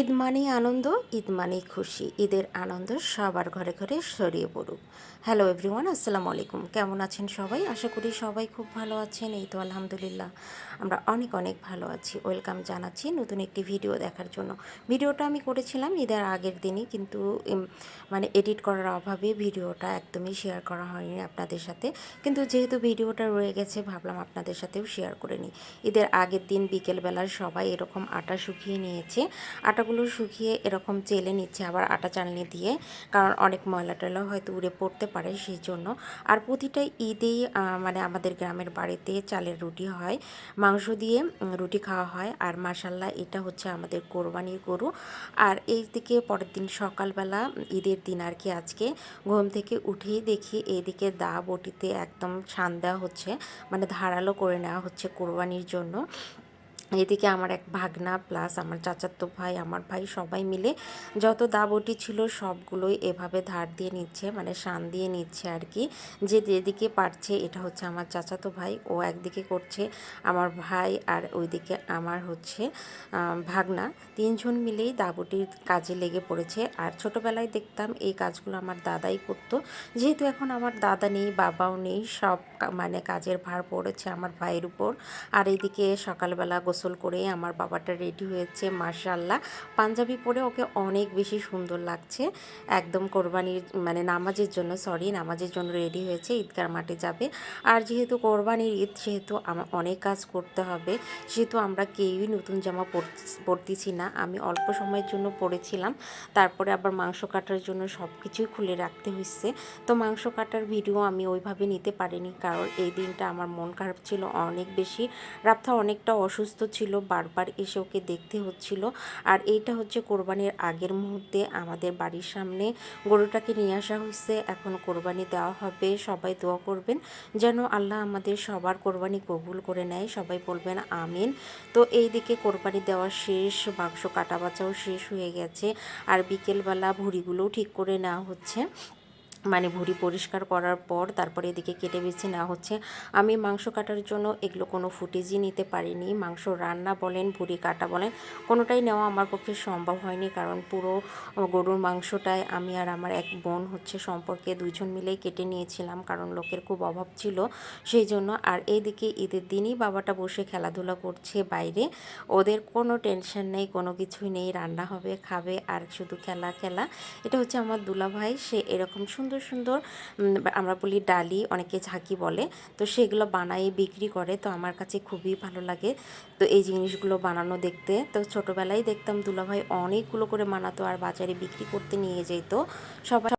ঈদ মানেই আনন্দ, ঈদ মানেই খুশি। ঈদের আনন্দ সবার ঘরে ঘরে ছড়িয়ে পড়ুক। হ্যালো এভরিওয়ান আসসালামু আলাইকুম। কেমন আছেন সবাই? আশা করি সবাই খুব ভালো আছেন। এই তো আলহামদুলিল্লাহ, আমরা অনেক অনেক ভালো আছি। ওয়েলকাম জানাচ্ছি নতুন একটি ভিডিও দেখার জন্য। ভিডিওটা আমি করেছিলাম ঈদের আগের দিনই, কিন্তু মানে এডিট করার অভাবে ভিডিওটা একদমই শেয়ার করা হয়নি আপনাদের সাথে। কিন্তু যেহেতু ভিডিওটা রয়ে গেছে, ভাবলাম আপনাদের সাথেও শেয়ার করে নিই। ঈদের আগের দিন বিকেলবেলায় সবাই এরকম আটা শুকিয়ে নিয়েছে। আটাগুলো শুকিয়ে এরকম চেলে নিচ্ছে আবার আটা চালনি দিয়ে, কারণ অনেক ময়লা টয়লা হয়তো উড়ে পড়তে পারে সেই জন্য আর প্রতিটা ঈদেই মানে আমাদের গ্রামের বাড়িতে চালের রুটি হয়, মাংস দিয়ে রুটি খাওয়া হয়। আর মাসাল্লাহ এটা হচ্ছে আমাদের কোরবানির গরু। আর এই দিকে পরের দিন সকালবেলা, ঈদের দিন আর কি আজকে, ঘুম থেকে উঠেই দেখি এইদিকে দা বটিতে একদম ছান দেওয়া হচ্ছে মানে ধারালো করে নেওয়া হচ্ছে কোরবানির জন্য। এদিকে আমার এক ভাগনা প্লাস আমার চাচাতো ভাই, আমার ভাই সবাই মিলে যত দাবটি ছিল সবগুলোই এভাবে ধার দিয়ে নিচ্ছে মানে শান দিয়ে নিচ্ছে আর কি। যে যেদিকে পারছে এটা হচ্ছে আমার চাচাতো ভাই, ও একদিকে করছে, আমার ভাই আর ওইদিকে আমার হচ্ছে ভাগনা। তিনজন মিলেই দাবটির কাজে লেগে পড়েছে। আর ছোটোবেলায় দেখতাম এই কাজগুলো আমার দাদাই করতো। যেহেতু এখন আমার দাদা নেই, বাবাও নেই, সব মানে কাজের ভার পড়েছে আমার ভাইয়ের উপর। আর এইদিকে সকালবেলা গোসল করে আমার বাবাটা রেডি হয়েছে মার্শাল্লাহ পাঞ্জাবি পরে ওকে অনেক বেশি সুন্দর লাগছে। একদম কোরবানির মানে নামাজের জন্য সরি নামাজের জন্য রেডি হয়েছে, ঈদগার মাঠে যাবে। আর যেহেতু কোরবানির ঈদ, সেহেতু আমার অনেক কাজ করতে হবে। সেহেতু আমরা কেউই নতুন জামা পরতে- পরতেছি না। আমি অল্প সময়ের জন্য পরেছিলাম। তারপরে আবার মাংস কাটার জন্য সব কিছুই খুলে রাখতে হয়েছে তো মাংস কাটার ভিডিও আমি ওইভাবে নিতে পারিনি, কারণ এই দিনটা আমার মন খারাপ ছিল অনেক বেশি। রাপ্তা অনেকটা অসুস্থ ছিল, বারবার এসে ওকে দেখতে হচ্ছিল। আর এইটা হচ্ছে কোরবানির আগের মুহূর্তে আমাদের বাড়ির সামনে। গরুটাকে নিয়ে আসা হয়েছে। এখন কোরবানি দেওয়া হবে। সবাই দোয়া করবেন যেন আল্লাহ আমাদের সবার কোরবানি কবুল করে নেয়। সবাই বলবেন আমিন। তো এই দিকে কোরবানি দেওয়া শেষ, মাংস কাটা বাচাও শেষ হয়ে গেছে। আর বিকেলবেলা ভুড়িগুলোও ঠিক করে নেওয়া হচ্ছে। মানে ভুঁড়ি পরিষ্কার করার পর তারপরে এদিকে কেটে বেছে নেওয়া হচ্ছে। আমি মাংস কাটার জন্য এগুলো কোনো ফুটেজই নিতে পারিনি। মাংস রান্না বলেন, ভুঁড়ি কাটা বলেন, কোনোটাই নেওয়া আমার পক্ষে সম্ভব হয়নি। কারণ পুরো গরুর মাংসটাই আমি আর আমার এক বোন হচ্ছে সম্পর্কে দুজন মিলেই কেটে নিয়েছিলাম। কারণ লোকের খুব অভাব ছিল সেই জন্য। আর এইদিকে ঈদের দিনই বাবাটা বসে খেলাধুলা করছে বাইরে। ওদের কোনো টেনশন নেই, কোনো কিছুই নেই। রান্না হবে, খাবে, আর শুধু খেলা খেলা। এটা হচ্ছে আমার দুলাভাই। সে এরকম সুন্দর সুন্দর সুন্দর আমরা বলি ডালি, অনেকে ঝাঁকি বলে। তো সেগুলো বানাই বিক্রি করে। তো আমার কাছে খুবই ভালো লাগে। তো এই জিনিসগুলো বানানো দেখতে। তো ছোটোবেলায় দেখতাম দুলাভাই অনেকগুলো করে বানাতো আর বাজারে বিক্রি করতে নিয়ে যেত। সবাই